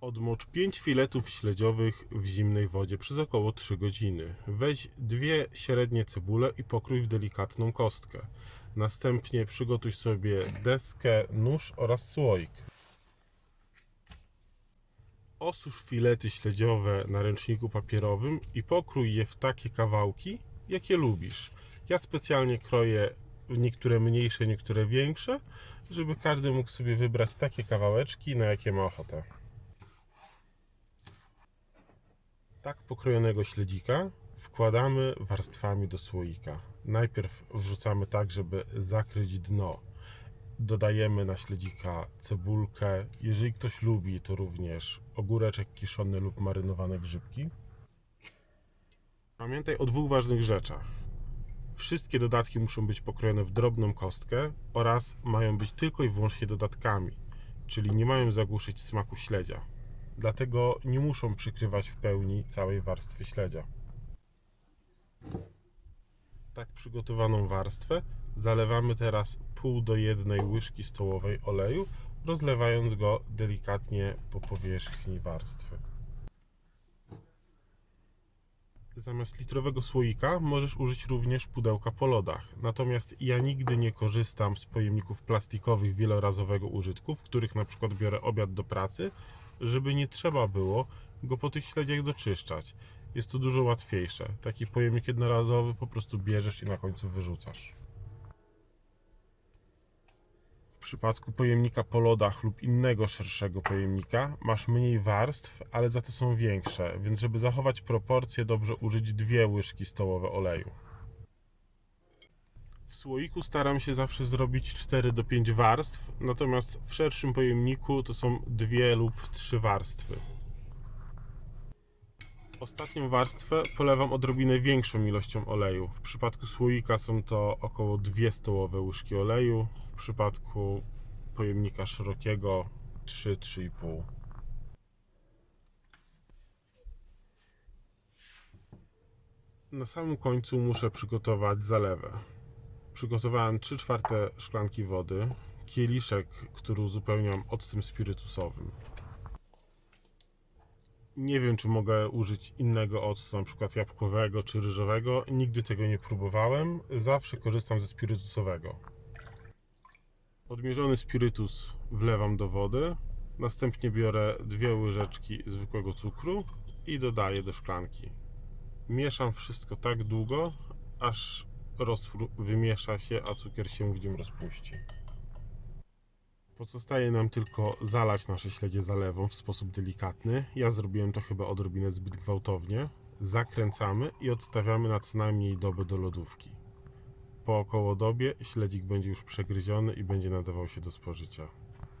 Odmocz 5 filetów śledziowych w zimnej wodzie przez około 3 godziny. Weź dwie średnie cebule i pokrój w delikatną kostkę. Następnie przygotuj sobie deskę, nóż oraz słoik. Osusz filety śledziowe na ręczniku papierowym i pokrój je w takie kawałki, jakie lubisz. Ja specjalnie kroję niektóre mniejsze, niektóre większe, żeby każdy mógł sobie wybrać takie kawałeczki, na jakie ma ochotę. Tak pokrojonego śledzika wkładamy warstwami do słoika. Najpierw wrzucamy tak, żeby zakryć dno. Dodajemy na śledzika cebulkę. Jeżeli ktoś lubi, to również ogóreczek kiszony lub marynowane grzybki. Pamiętaj o dwóch ważnych rzeczach. Wszystkie dodatki muszą być pokrojone w drobną kostkę oraz mają być tylko i wyłącznie dodatkami, czyli nie mają zagłuszyć smaku śledzia. Dlatego nie muszą przykrywać w pełni całej warstwy śledzia. Tak przygotowaną warstwę zalewamy teraz pół do jednej łyżki stołowej oleju, rozlewając go delikatnie po powierzchni warstwy. Zamiast litrowego słoika możesz użyć również pudełka po lodach. Natomiast ja nigdy nie korzystam z pojemników plastikowych wielorazowego użytku, w których na przykład biorę obiad do pracy, żeby nie trzeba było go po tych śledziach doczyszczać. Jest to dużo łatwiejsze. Taki pojemnik jednorazowy po prostu bierzesz i na końcu wyrzucasz. W przypadku pojemnika po lodach lub innego szerszego pojemnika masz mniej warstw, ale za to są większe, więc żeby zachować proporcje, dobrze użyć dwie łyżki stołowe oleju. W słoiku staram się zawsze zrobić 4 do 5 warstw, natomiast w szerszym pojemniku to są dwie lub trzy warstwy. Ostatnią warstwę polewam odrobinę większą ilością oleju. W przypadku słoika są to około 2 stołowe łyżki oleju, w przypadku pojemnika szerokiego 3-3,5. Na samym końcu muszę przygotować zalewę. Przygotowałem 3 czwarte szklanki wody, kieliszek, który uzupełniam octem spirytusowym. Nie wiem, czy mogę użyć innego octu, na przykład jabłkowego czy ryżowego. Nigdy tego nie próbowałem. Zawsze korzystam ze spirytusowego. Odmierzony spirytus wlewam do wody. Następnie biorę dwie łyżeczki zwykłego cukru i dodaję do szklanki. Mieszam wszystko tak długo, aż roztwór wymiesza się, a cukier się w nim rozpuści. Pozostaje nam tylko zalać nasze śledzie zalewą w sposób delikatny. Ja zrobiłem to chyba odrobinę zbyt gwałtownie. Zakręcamy i odstawiamy na co najmniej dobę do lodówki. Po około dobie śledzik będzie już przegryziony i będzie nadawał się do spożycia.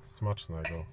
Smacznego.